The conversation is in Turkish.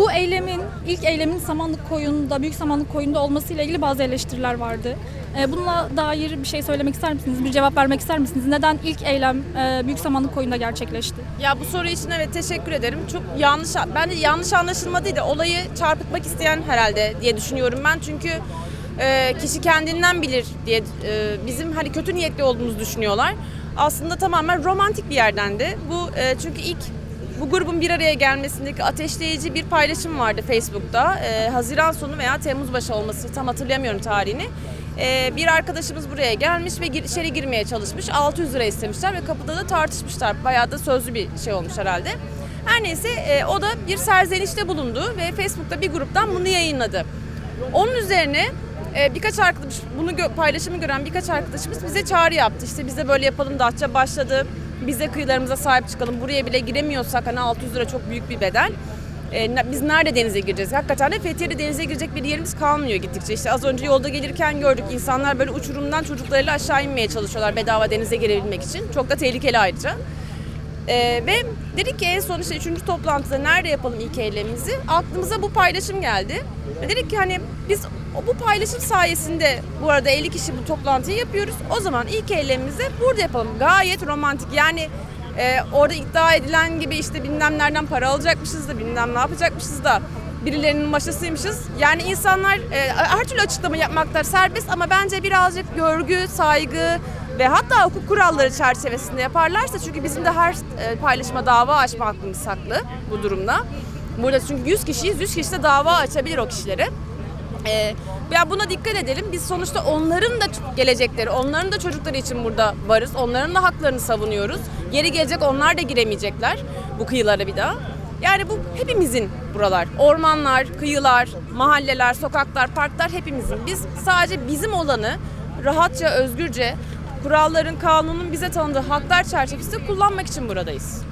bu eylemin, ilk eylemin Samanlık Koyun'da, Büyük Samanlık Koyun'da olmasıyla ilgili bazı eleştiriler vardı. E, bununla dair bir şey söylemek ister misiniz? Bir cevap vermek ister misiniz? Neden ilk eylem e, Büyük Samanlık Koyun'da gerçekleşti? Ya bu soru için evet teşekkür ederim. Çok yanlış, bence yanlış anlaşılma değil de olayı çarpıtmak isteyen herhalde diye düşünüyorum ben. Çünkü e, kişi kendinden bilir diye e, bizim hani kötü niyetli olduğumuzu düşünüyorlar. Aslında tamamen romantik bir yerdendi. Bu e, çünkü ilk bu grubun bir araya gelmesindeki ateşleyici bir paylaşım vardı Facebook'ta. E, Haziran sonu veya Temmuz başı olması tam hatırlayamıyorum tarihini. E, bir arkadaşımız buraya gelmiş ve gir, içeri girmeye çalışmış. 600 lira istemişler ve kapıda da tartışmışlar. Bayağı da sözlü bir şey olmuş herhalde. Her neyse e, o da bir serzenişte bulundu ve Facebook'ta bir gruptan bunu yayınladı. Onun üzerine e, birkaç arkadaş bunu gö- paylaşımı gören birkaç arkadaşımız bize çağrı yaptı. İşte biz de böyle yapalım Datça başladı. Biz de kıyılarımıza sahip çıkalım. Buraya bile giremiyorsak hani 600 lira çok büyük bir bedel. E, ne- biz nerede denize gireceğiz? Hakikaten de Fethiye'de denize girecek bir yerimiz kalmıyor gittikçe. İşte az önce yolda gelirken gördük insanlar böyle uçurumdan çocuklarıyla aşağı inmeye çalışıyorlar bedava denize girebilmek için. Çok da tehlikeli ayrıca. Ee, ve dedik ki en son işte üçüncü toplantıda nerede yapalım ilk eylemimizi? Aklımıza bu paylaşım geldi. Ve dedik ki hani biz bu paylaşım sayesinde bu arada 50 kişi bu toplantıyı yapıyoruz. O zaman ilk eylemimizi burada yapalım. Gayet romantik yani e, orada iddia edilen gibi işte bilmem nereden para alacakmışız da bilmem ne yapacakmışız da birilerinin maşasıymışız. Yani insanlar e, her türlü açıklama yapmakta serbest ama bence birazcık görgü, saygı ve hatta hukuk kuralları çerçevesinde yaparlarsa çünkü bizim de her e, paylaşıma dava açma hakkımız saklı bu durumda. Burada çünkü 100 kişiyiz, 100 kişi de dava açabilir o kişilere. Ee, ya buna dikkat edelim. Biz sonuçta onların da gelecekleri, onların da çocukları için burada varız. Onların da haklarını savunuyoruz. Yeri gelecek onlar da giremeyecekler bu kıyılara bir daha. Yani bu hepimizin buralar. Ormanlar, kıyılar, mahalleler, sokaklar, parklar hepimizin. Biz sadece bizim olanı rahatça, özgürce kuralların, kanunun bize tanıdığı haklar çerçevesinde kullanmak için buradayız.